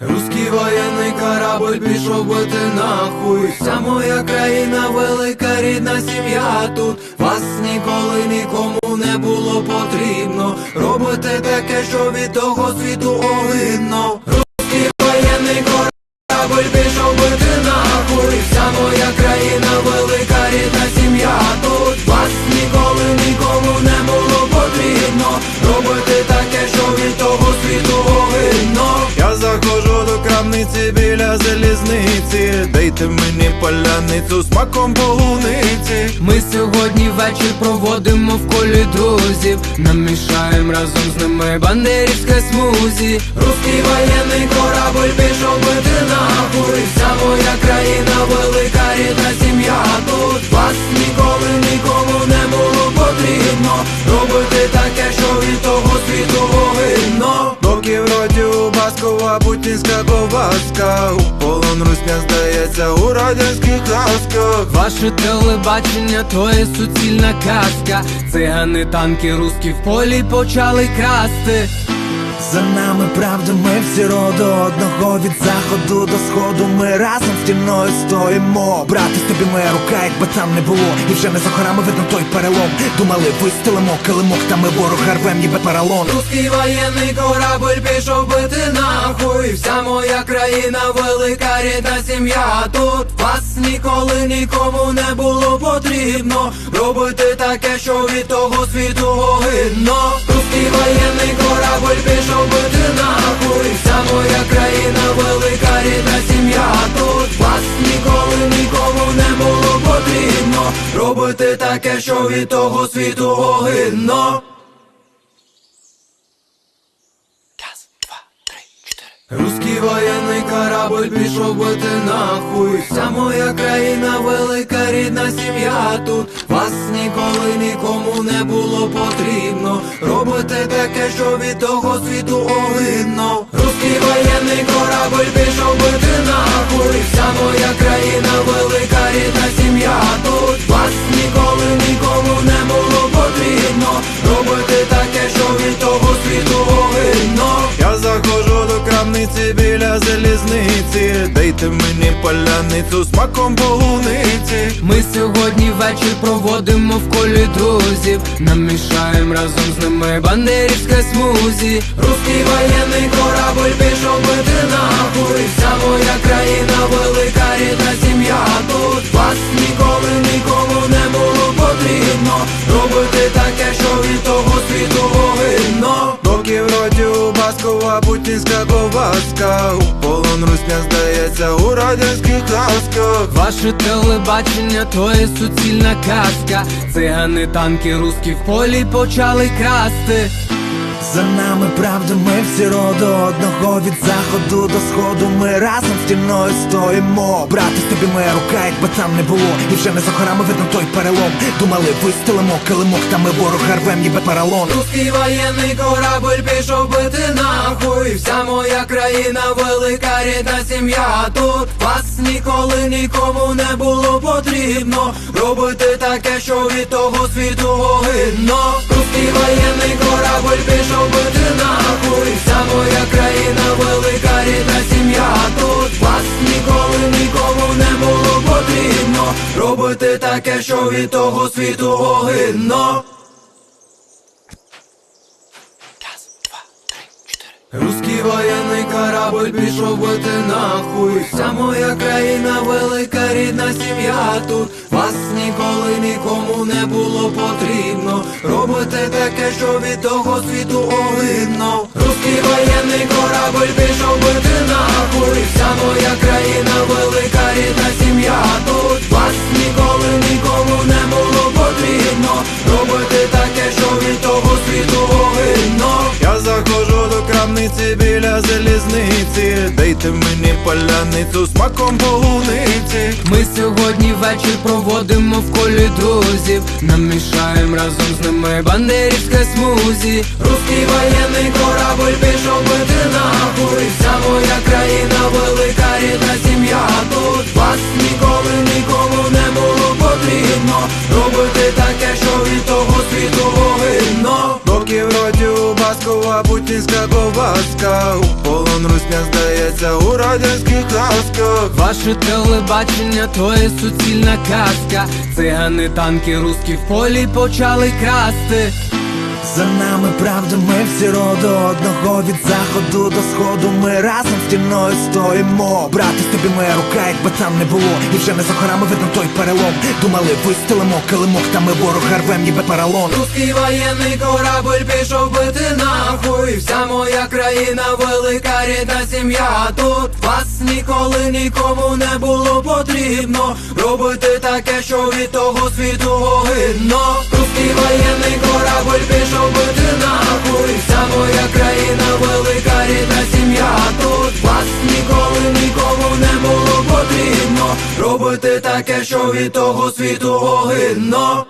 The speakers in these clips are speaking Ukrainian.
Руський воєнний корабль пішов бити нахуй. Вся моя країна, велика рідна сім'я тут. Вас ніколи нікому не було потрібно. Робите таке, що від того світу огидно. Руський воєнний корабль пішов бити нахуй. Вся моя країна, велика рідна залізниці. Дайте мені поляницю з маком полуниці. Ми сьогодні вечір проводимо в колі друзів. Намішаєм разом з ними бандерівське смузі. Руський воєнний корабль пішов бити нахуй Вся моя країна, велика рідна сім'я тут. Вас ніколи нікому не було потрібно. Робити таке, що від того світу огидно Доки у Баскова путінська ковбаска. У полон русня здається у радянських казках. Ваше телебачення то є суцільна казка. Цигани, танки, руски в полі почали красти За нами правда, ми всі роду одного від заходу до сходу. Ми разом стіною стоїмо. Брати тобі моя рука, якби там не було. І вже не за горами видно той перелом. Думали, вистелимо килимок, та ми ворога рвем, ніби паралон. Руський воєнний корабль пішов бити нахуй Вся моя країна, велика рідна сім'я тут Вас ніколи нікому не було потрібно Робити таке, що від того світу огидно Робити таке, що від того світу огидно. Руський воєнний корабль пішов бити нахуй. Вся моя країна, велика рідна сім'я тут. Вас ніколи нікому не було потрібно. Робите таке, що від того світу огидно. Руський воєнний корабль пішов бити нахуй. Вся моя країна, крамниці біля залізниці. Дайте мені поляницю з маком полуниці. Ми сьогодні вечір проводимо в колі друзів. Намішаєм разом з ними бандерівське смузі. Руський воєнний корабль пішов бити нахуй. Вся моя країна, велика рідна сім'я тут. Вас ніколи нікому не було потрібно. Робити таке, що від того світу огидно Доки вроді у Баскова путінська коваска У полон русня здається у радянських казках Ваше телебачення то є суцільна казка. Цигани, танки, руски в полі почали красти За нами правда, ми всі роду одного від заходу до сходу. Ми разом стіною стоїмо. Брати тобі моя рука, якби там не було. І вже не за горами видно той перелом. Думали, вистелимо килимок, та ми ворога рвем, ніби паралон. Руський воєнний корабль пішов бити нахуй Вся моя країна, велика рідна сім'я тут Вас ніколи нікому не було потрібно Робити таке, що від того світу огидно Руський воєнний корабль пішов бити нахуй. Вся моя країна, велика рідна сім'я. Тут Вас ніколи нікому не було потрібно. Робити таке, що від того світу огидно Руський воєнний корабль пішов бити нахуй. Вся моя країна, велика рідна сім'я тут. Вас ніколи нікому не було потрібно. Робите таке, що від того світу огидно. Руський воєнний корабль пішов бити нахуй біля залізниці. Дайте мені поляницю смаком маком полуниці. Ми сьогодні вечір проводимо в колі друзів. Намішаємо разом з ними бандерівське смузі. Руський воєнний корабль пішов бити нахуй Вся моя країна, велика рідна сім'я Доки здається у радянських казках. Ваше телебачення то є суцільна казка. Цигани, танки, руски в полі почали красти За нами правда, ми всі роду одного від заходу до сходу. Ми разом стіною стоїмо. Брати тобі моя рука, якби там не було. І вже не за горами видно той перелом. Думали, вистелимо килимок, та ми ворога рвем, ніби паралон. Русський воєнний корабль пішов бити нахуй Вся моя країна, велика рідна сім'я Тут вас ніколи нікому не було потрібно Робити таке, що від того світу огидно. Русський воєнний корабль пішов бити нахуй Вся моя країна, велика рідна сім'я Тут. Вас ніколи нікому не було потрібно. Робити таке, що від того світу огидно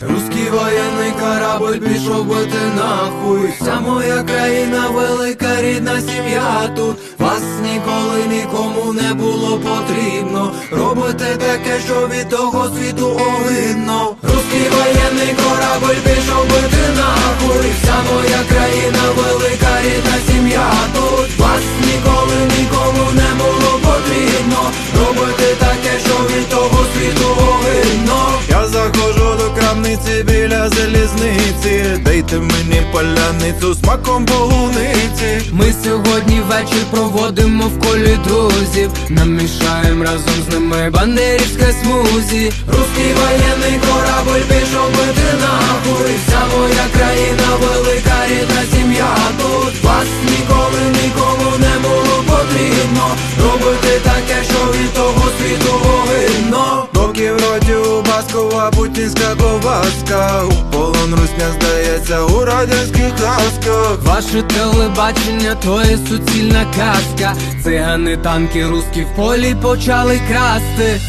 Русський воєнний корабль пішов бити нахуй. Вся моя країна, велика рідна сім'я тут. Вас ніколи нікому не було потрібно. Робити таке, що від того світу огидно. Русський воєнний корабль пішов бити нахуй. Вся моя країна, велика рідна сім'я тут. Вас ніколи нікому не було потрібно крамниці біля залізниці. Дайте мені поляницю з маком полуниці. Ми сьогодні вечір проводимо в колі друзів. Намішаєм разом з ними бандерівське смузі. Русський воєнний корабль пішов бити нахуй Вся моя країна, велика рідна сім'я тут. Вас ніколи нікому не було потрібно. Робити таке, що від того У полон русня здається у радянських казках Ваше телебачення то є суцільна казка Цигани, танки, руски в полі почали красти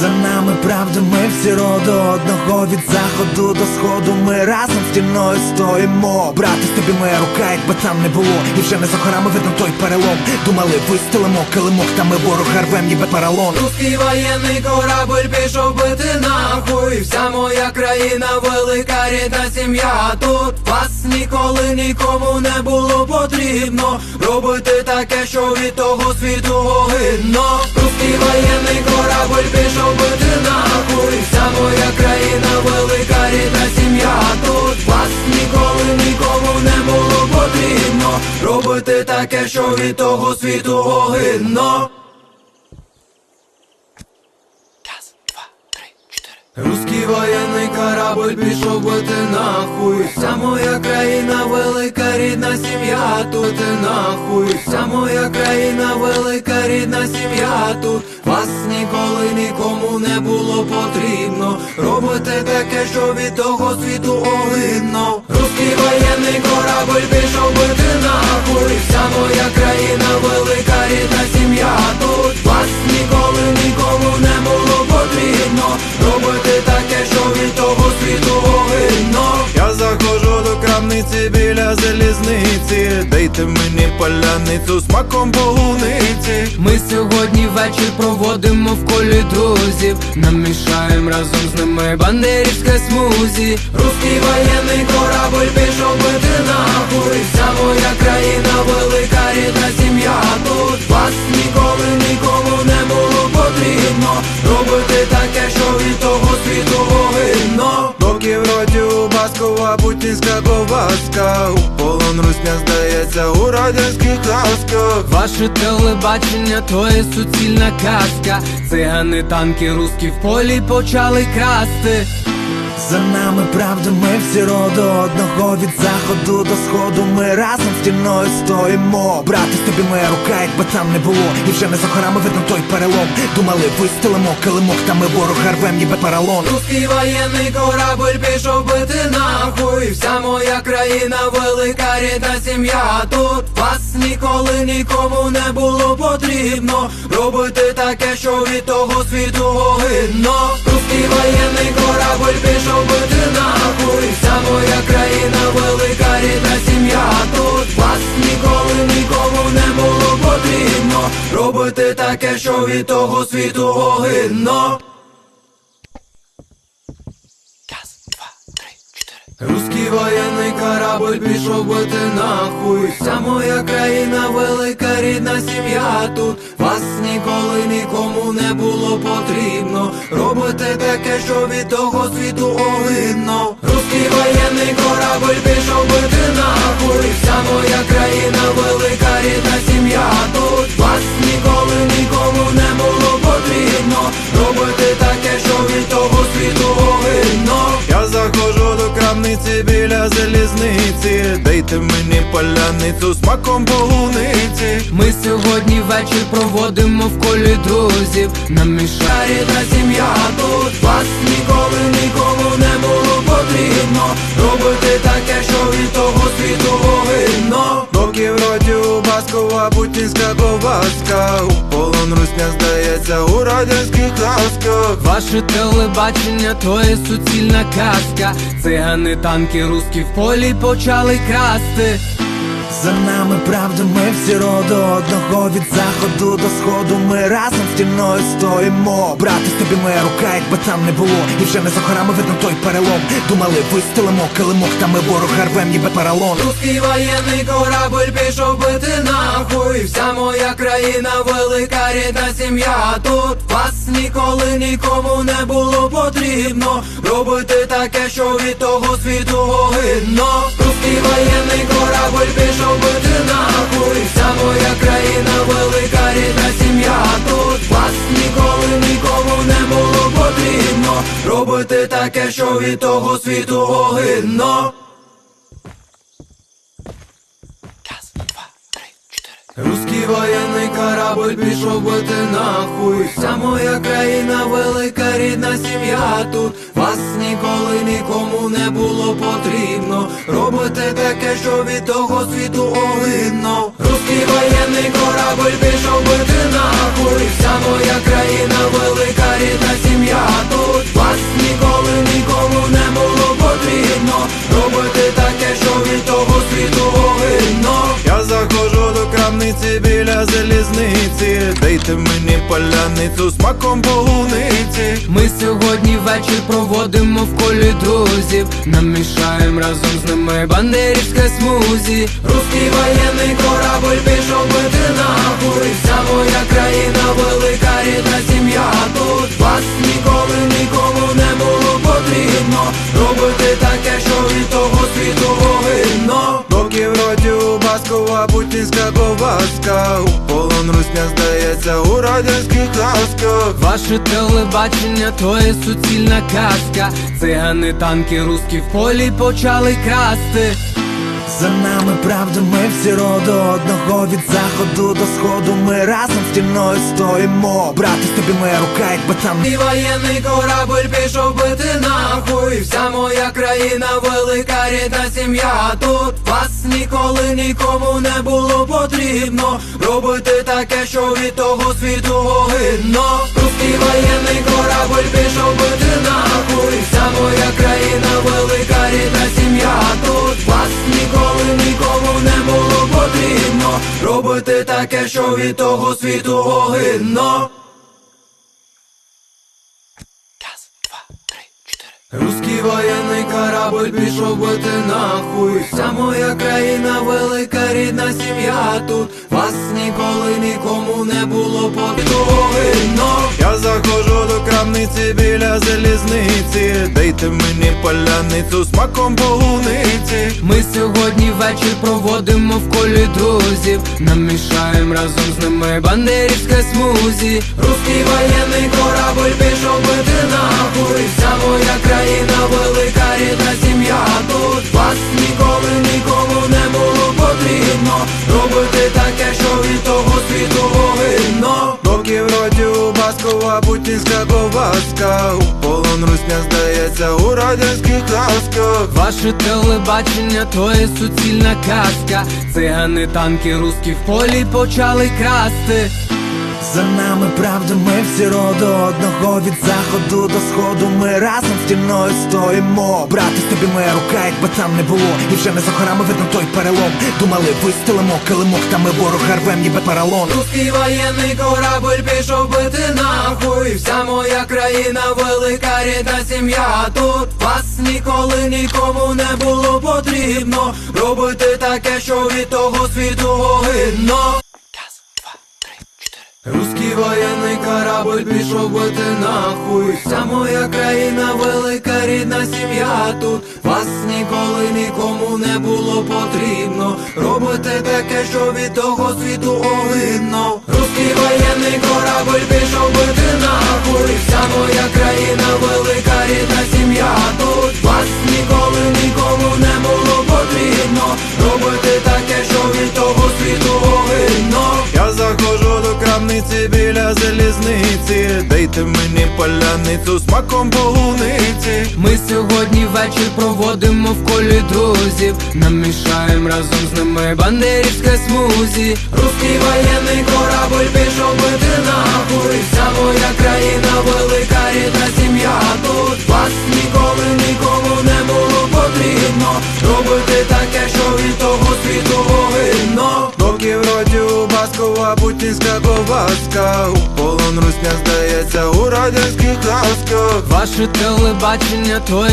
За нами правда, ми всі роду одного від заходу до сходу. Ми разом стіною стоїмо. Брати з тобі моя рука, якби там не було. І вже не за горами видно той перелом. Думали, вистелимо килимок, та ми ворога рвем, ніби паралон. Русський воєнний корабль пішов бити нахуй Вся моя країна, велика рідна сім'я. Тут вас ніколи нікому не було потрібно Робити таке, що від того світу огидно. Русський воєнний корабль пішов бити нахуй Вся моя країна, велика рідна сім'я. Тут вас ніколи нікому не було потрібно Робити таке, що від того світу огидно Русський воєнний корабль пішов бити нахуй. Вся моя країна, велика рідна сім'я тут нахуй. Вся моя країна, велика рідна сім'я тут. Вас ніколи нікому не було потрібно. Робити таке, що від того світу огидно. Русський воєнний корабль пішов бити нахуй. Вся моя країна, велика рідна сім'я тут. Вас ніколи нікому не було потрібно. Робити крамниці біля залізниці. Дайте мені поляницю з маком полуниці Ми сьогодні вечір проводимо в колі друзів. Намішаєм разом з ними бандерівське смузі. Русський воєнний корабль пішов бити нахуй Вся моя країна, велика рідна сім'я тут. Вас ніколи нікому не було потрібно. Робити таке, що від того світу огидно ковбаска У полон русня здається у радянських казках. Ваше телебачення то є суцільна казка. Цигани, танки, руски в полі почали красти За нами правда, ми всі роду одного від заходу до сходу. Ми разом стіною стоїмо. Брати тобі моя рука, якби там не було. І вже не за горами видно той перелом. Думали, вистелимо килимок, та ми ворога рвем, ніби паралон. Русський воєнний корабль пішов бити нахуй Вся моя країна, велика рідна сім'я Тут вас ніколи нікому не було потрібно Робити таке, що від того світу огидно. Русський воєнний корабль пішов бити нахуй Вся моя країна, велика рідна сім'я Тут. Вас ніколи нікому не було потрібно. Робити таке, що від того світу огидно. Руський воєнний корабль пішов бити нахуй. Вся моя країна, велика рідна сім'я тут. Вас ніколи нікому не було потрібно. Робите таке, що від того світу огидно. Руський воєнний корабль пішов бити нахуй. Вся моя країна, велика рідна сім'я тут. Вас ніколи нікому не було потрібно. Робити таке, що від того світу огидно. Я заходжу до крамниці біля залізниці. Дайте мені поляницю з маком полуниці Ми сьогодні вечір проводимо в колі друзів. Нам мішає рідна сім'я тут. Вас ніколи нікому не було потрібно. Робити таке, що від того світу огидно Доки в роті у Баскова путінська ковбаска. У полон русня здається у радянських казках Ваше телебачення то є суцільна казка. Цигани, танки, русські в полі почали красти За нами правда, ми всі роду одного від заходу до сходу. Ми разом стіною стоїмо. Брати тобі моя рука, якби там не було. І вже не за горами видно той перелом. Думали, вистелимо килимок, та ми ворога рвем, ніби паралон. Русський воєнний корабль пішов бити нахуй Вся моя країна, велика рідна сім'я тут Вас ніколи нікому не було потрібно Робити таке, що від того світу огидно Русський воєнний корабль пішов бити нахуй. Вся моя країна, велика рідна сім'я. Тут Вас ніколи нікому не було потрібно Робити таке, що від того світу огидно Руський воєнний корабль пішов бити нахуй. Вся моя країна, велика рідна сім'я тут. Вас ніколи нікому не було потрібно. Робите таке, що від того світу огидно. Руський воєнний корабль пішов бити нахуй. Вся моя країна, велика залізниці Дайте мені поляницю з маком полуниці Ми сьогодні вечір проводимо в колі друзів. Нам мішаєм разом з ними бандерівське смузі. Руський воєнний корабль пішов бити нахуй Вся моя країна, велика рідна сім'я тут. Вас ніколи нікому не було потрібно. Робити таке, що від того світу огидно Доки в роті у Баскова путінська русня здається у радянських казках. Ваше телебачення то є суцільна казка. Цигани, танки, руски в полі почали красти За нами правда, ми всі роду одного. Від заходу до сходу. Ми разом стіною стоїмо. Брати тобі моя рука, якби там І воєнний корабль пішов бити нахуй. Вся моя країна, велика рідна сім'я. Тут Вас ніколи нікому не було потрібно. Робити таке, що від того світу огидно. Руський воєнний корабль пішов бити нахуй. Вся моя країна, велика рідна сім'я. Тут Вас ніколи нікому не було потрібно. Робити таке, що від того світу огидно Руський воєнний корабль пішов бити нахуй. Вся моя країна, велика рідна сім'я тут. Вас ніколи нікому не було потрібно Я заходжу до крамниці біля залізниці. Дайте мені поляницю з маком полуниці. Ми сьогодні вечір проводимо в колі друзів. Нам мішаєм разом з ними бандерівське смузі. Руський воєнний радянських казках Ваше телебачення то є суцільна казка. Цигани, танки, руски в полі почали красти За нами правда, ми всі роду одного. Від заходу до сходу Ми разом стіною стоїмо. Брати тобі моя рука, якби там не було. І вже не за горами видно той перелом. Думали, вистелимо килимок, та ми ворога рвем, ніби паралон Русський воєнний корабль пішов бити нахуй. Вся моя країна, велика рідна сім'я. Тут вас ніколи нікому не було потрібно. Робити таке, що від того світу огидно Русський воєнний корабль пішов бити нахуй. Вся моя країна, велика рідна сім'я тут. Вас ніколи нікому не було потрібно. Робити таке, що від того світу огидно. Русський воєнний корабль пішов бити нахуй. Вся моя країна, велика рідна сім'я тут. Вас ніколи крамниці біля залізниці. Дайте мені поляницю з маком полуниці. Ми сьогодні вечір проводимо в колі друзів. Намішаєм разом з ними бандерівське смузі. Русський воєнний корабль пішов бити нахуй Вся моя країна, велика рідна сім'я тут. Вас ніколи нікому не було потрібно Робити таке, що від того світу вогино Доки в роді у Баскова путінська ковбаска. У полон русня здається у радянських казках Ваше телебачення, то